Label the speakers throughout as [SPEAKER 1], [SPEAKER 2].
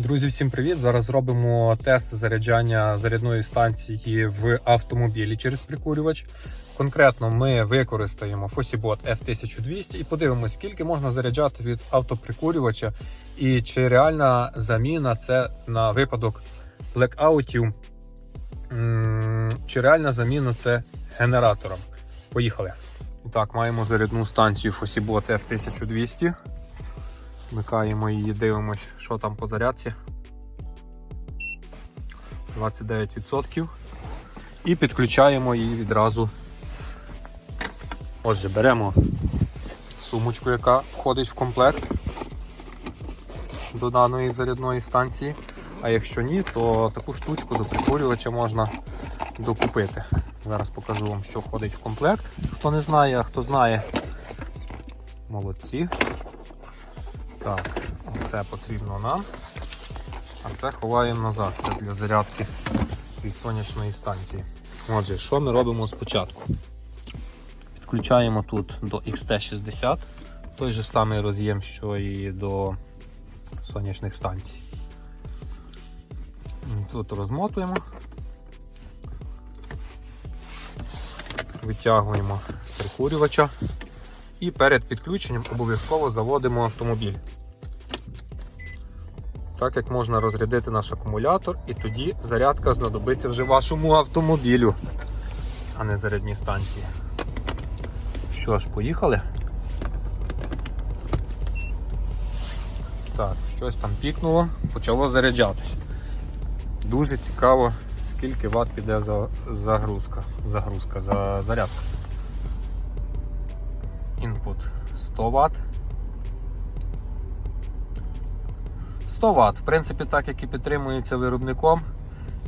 [SPEAKER 1] Друзі, всім привіт! Зараз зробимо тест заряджання зарядної станції в автомобілі через прикурювач. Конкретно ми використаємо Fosibot F1200 і подивимося, скільки можна заряджати від автоприкурювача і чи реальна заміна це на випадок блекаутів, чи реальна заміна це генератором. Поїхали. Так, маємо зарядну станцію Fosibot F1200. Вмикаємо її, дивимось, що там по зарядці. 29%. І підключаємо її відразу. Отже, беремо сумочку, яка входить в комплект до даної зарядної станції. А якщо ні, то таку штучку до прикурювача можна докупити. Зараз покажу вам, що входить в комплект. Хто не знає, а хто знає, молодці. Так, це потрібно нам. А це ховаємо назад. Це для зарядки від сонячної станції. Отже, що ми робимо спочатку? Підключаємо тут до XT60 той же самий роз'єм, що і до сонячних станцій. Тут розмотуємо, витягуємо з прикурювача і перед підключенням обов'язково заводимо автомобіль. Так як можна розрядити наш акумулятор, і тоді зарядка знадобиться вже вашому автомобілю, а не зарядні станції. Що ж, поїхали? Так, щось там пікнуло, почало заряджатися. Дуже цікаво, скільки ват піде за загрузка, загрузка за зарядка. Інпут 100 Вт. 100 Вт, в принципі, так як і підтримується виробником.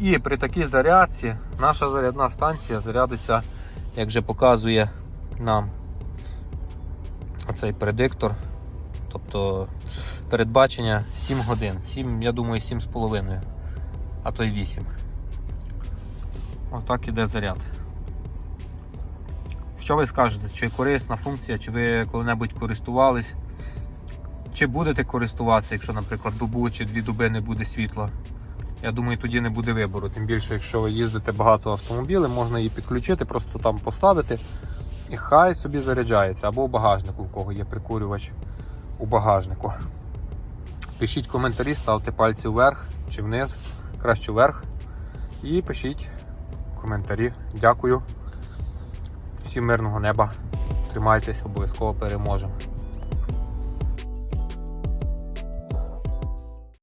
[SPEAKER 1] І при такій зарядці наша зарядна станція зарядиться, як вже показує нам оцей предиктор. Тобто передбачення 7 годин. 7, я думаю, 7,5, а то й 8. Отак іде заряд. Що ви скажете? Чи корисна функція, чи ви коли-небудь користувались? Чи будете користуватися, якщо, наприклад, добу чи дві доби не буде світла? Я думаю, тоді не буде вибору. Тим більше, якщо ви їздите багато автомобілів, можна її підключити, просто там поставити і хай собі заряджається. Або в багажнику, в кого є прикурювач у багажнику. Пишіть коментарі, ставте пальці вверх чи вниз, краще вверх. І пишіть коментарі. Дякую. Всім мирного неба. Тримайтесь, обов'язково переможемо.